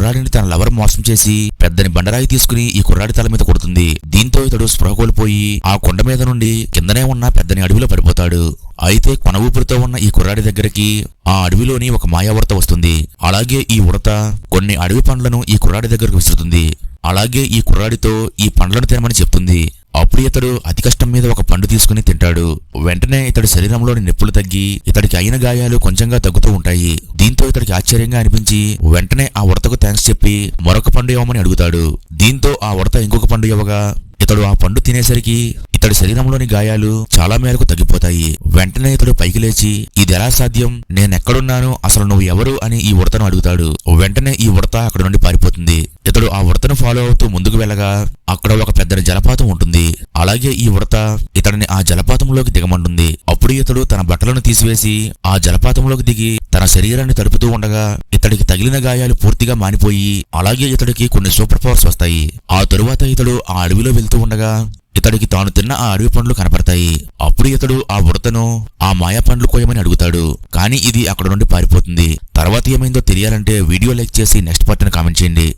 కుర్రాడిని తన లవర్ మోసం చేసి పెద్దని బండరాయి తీసుకుని ఈ కుర్రాడి తల మీద కొడుతుంది. దీంతో ఇతడు స్పృహ కోల్పోయి ఆ కొండ మీద నుండి కిందనే ఉన్న పెద్దని అడవిలో పడిపోతాడు. అయితే కొన ఊపిరితో ఉన్న ఈ కుర్రాడి దగ్గరికి ఆ అడవిలోని ఒక మాయావృత వస్తుంది. అలాగే ఈ ఉడత కొన్ని అడవి పండ్లను ఈ కుర్రాడి దగ్గరకు విసురుతుంది. అలాగే ఈ కుర్రాడితో ఈ పండ్లను తినమని చెప్తుంది. అప్పుడు ఇతడు అతి కష్టం మీద ఒక పండు తీసుకుని తింటాడు. వెంటనే ఇతడి శరీరంలోని నొప్పులు తగ్గి ఇతడికి అయిన గాయాలు కొంచెంగా తగ్గుతూ ఉంటాయి. దీంతో ఇతడికి ఆశ్చర్యంగా అనిపించి వెంటనే ఆ ఉడతకు థ్యాంక్స్ చెప్పి మరొక పండు ఇవ్వమని అడుగుతాడు. దీంతో ఆ ఉడత ఇంకొక పండు ఇవ్వగా ఇతడు ఆ పండు తినేసరికి ఇతడి శరీరంలోని గాయాలు చాలా మేరకు తగ్గిపోతాయి. వెంటనే ఇతడు పైకి లేచి ఇది ఎలా సాధ్యం? నేనెక్కడున్నాను? అసలు నువ్వు ఎవరు? అని ఈ ఉడతను అడుగుతాడు. వెంటనే ఈ ఉడత అక్కడ నుండి పారిపోతుంది. ఇతడు ఆ ఉడతను ఫాలో అవుతూ ముందుకు వెళ్ళగా అక్కడ ఒక పెద్ద జలపాతం ఉంటుంది. అలాగే ఈ ఉడత ఇతడిని ఆ జలపాతంలోకి దిగమంటుంది. అప్పుడు ఇతడు తన బట్టలను తీసివేసి ఆ జలపాతంలోకి దిగి తన శరీరాన్ని తడుపుతూ ఉండగా ఇతడికి తగిలిన గాయాలు పూర్తిగా మానిపోయి అలాగే ఇతడికి కొన్ని సూపర్ పవర్స్ వస్తాయి. ఆ తరువాత ఇతడు ఆ అడవిలో వెళ్తూ ఉండగా ఇతడికి తాను తిన్న ఆ అడవి పండ్లు కనపడతాయి. అప్పుడు ఇతడు ఆ ఉడతను ఆ మాయా పండ్లు కోయమని అడుగుతాడు. కానీ ఇది అక్కడ నుండి పారిపోతుంది. తర్వాత ఏమైందో తెలియాలంటే వీడియో లైక్ చేసి నెక్స్ట్ పార్ట్ని కామెంట్ చేయండి.